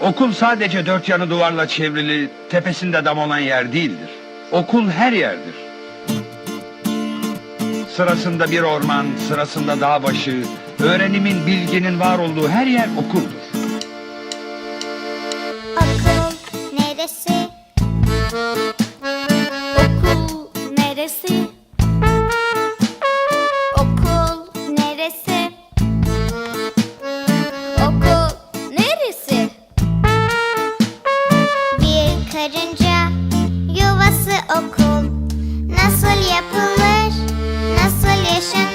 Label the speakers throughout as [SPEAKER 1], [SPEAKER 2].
[SPEAKER 1] Okul sadece dört yanı duvarla çevrili, tepesinde dam olan yer değildir. Okul her yerdir. Sırasında bir orman, sırasında dağ başı, öğrenimin, bilginin var olduğu her yer okuldur.
[SPEAKER 2] Okul neresi? Yuvası okul nasıl yapılır? Nasıl yaşanır?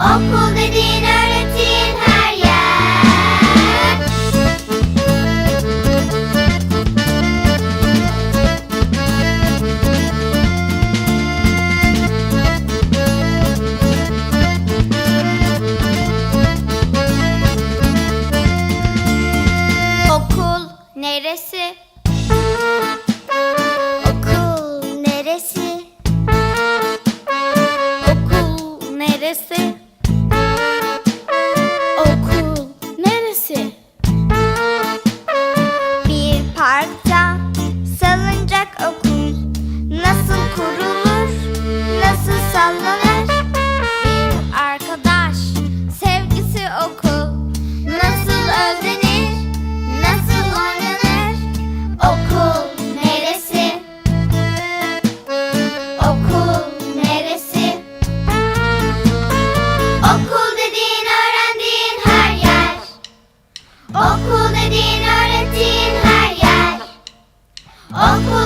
[SPEAKER 2] Okul dediğin kurulur. Nasıl sallanır? Bir arkadaş Sevgisi okul Nasıl özlenir? Nasıl oynanır? Okul neresi? Okul neresi? Okul dediğin öğrendiğin her yer. Okul dediğin öğrettiğin her yer. Okul